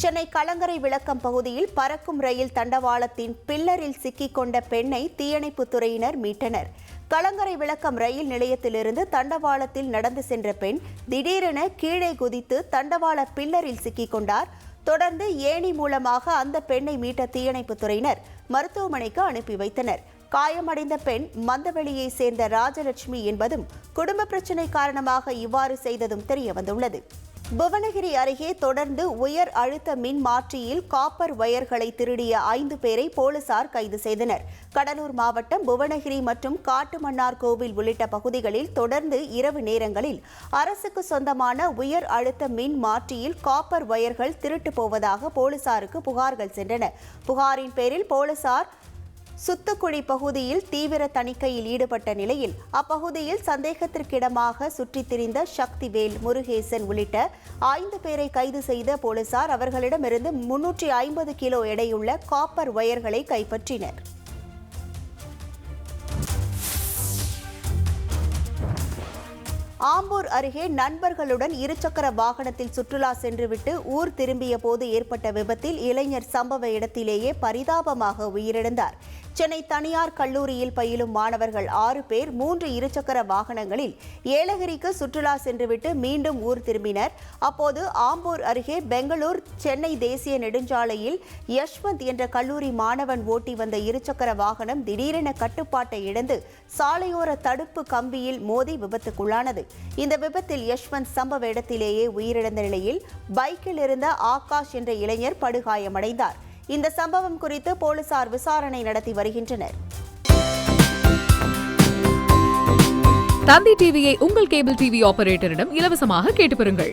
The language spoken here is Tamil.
சென்னை கலங்கரை விளக்கம் பகுதியில் பறக்கும் ரயில் தண்டவாளத்தின் பில்லரில் சிக்கிக்கொண்ட பெண்ணை தீயணைப்புத் துறையினர் மீட்டனர். கலங்கரை விளக்கம் ரயில் நிலையத்திலிருந்து தண்டவாளத்தில் நடந்து சென்ற பெண் திடீரென கீழே குதித்து தண்டவாள பில்லரில் சிக்கிக்கொண்டார். தொடர்ந்து ஏணி மூலமாக அந்த பெண்ணை மீட்ட தீயணைப்புத் துறையினர் மருத்துவமனைக்கு அனுப்பி வைத்தனர். காயமடைந்த பெண் மந்தவெளியை சேர்ந்த ராஜலட்சுமி என்பதும் குடும்ப பிரச்சினை காரணமாக இவ்வாறு செய்ததும் தெரியவந்துள்ளது. புவனகிரி அருகே தொடர்ந்து உயர் அழுத்த மின் மாற்றியில் காப்பர் ஒயர்களை திருடிய ஐந்து பேரை போலீசார் கைது செய்தனர். கடலூர் மாவட்டம் புவனகிரி மற்றும் காட்டுமன்னார் கோவில் உள்ளிட்ட பகுதிகளில் தொடர்ந்து இரவு நேரங்களில் அரசுக்கு சொந்தமான உயர் அழுத்த மின் மாற்றியில் காப்பர் ஒயர்கள் திருட்டு போவதாக போலீசாருக்கு புகார்கள் சென்றன. புகாரின் பேரில் போலீசார் சுத்துக்குழி பகுதியில் தீவிர தணிக்கையில் ஈடுபட்ட நிலையில் அப்பகுதியில் சந்தேகத்திற்கிடமாக சுற்றித் திரிந்த சக்திவேல் முருகேசன் உள்ளிட்ட ஐந்து பேரை கைது செய்த போலீசார் அவர்களிடமிருந்து முன்னூற்றி ஐம்பது கிலோ எடையுள்ள காப்பர் ஒயர்களை கைப்பற்றினர். ஆம்பூர் அருகே நண்பர்களுடன் இருசக்கர வாகனத்தில் சுற்றுலா சென்றுவிட்டு ஊர் திரும்பிய போது ஏற்பட்ட விபத்தில் இளைஞர் சம்பவ இடத்திலேயே பரிதாபமாக உயிரிழந்தார். சென்னை தனியார் கல்லூரியில் பயிலும் மாணவர்கள் ஆறு பேர் மூன்று இருசக்கர வாகனங்களில் ஏலகிரிக்கு சுற்றுலா சென்றுவிட்டு மீண்டும் ஊர் திரும்பினர். அப்போது ஆம்பூர் அருகே பெங்களூர் சென்னை தேசிய நெடுஞ்சாலையில் யஷ்வந்த் என்ற கல்லூரி மாணவன் ஓட்டி வந்த இருசக்கர வாகனம் திடீரென கட்டுப்பாட்டை இழந்து சாலையோர தடுப்பு கம்பியில் மோதி விபத்துக்குள்ளானது. இந்த விபத்தில் யஷ்வந்த் சம்பவ இடத்திலேயே உயிரிழந்த நிலையில் பைக்கில் இருந்த ஆகாஷ் என்ற இளைஞர் படுகாயமடைந்தார். இந்த சம்பவம் குறித்து போலீசார் விசாரணை நடத்தி வருகின்றனர். தந்தி டிவியை உங்கள் கேபிள் டிவி ஆபரேட்டரிடம் இலவசமாக கேட்டு பெறுங்கள்.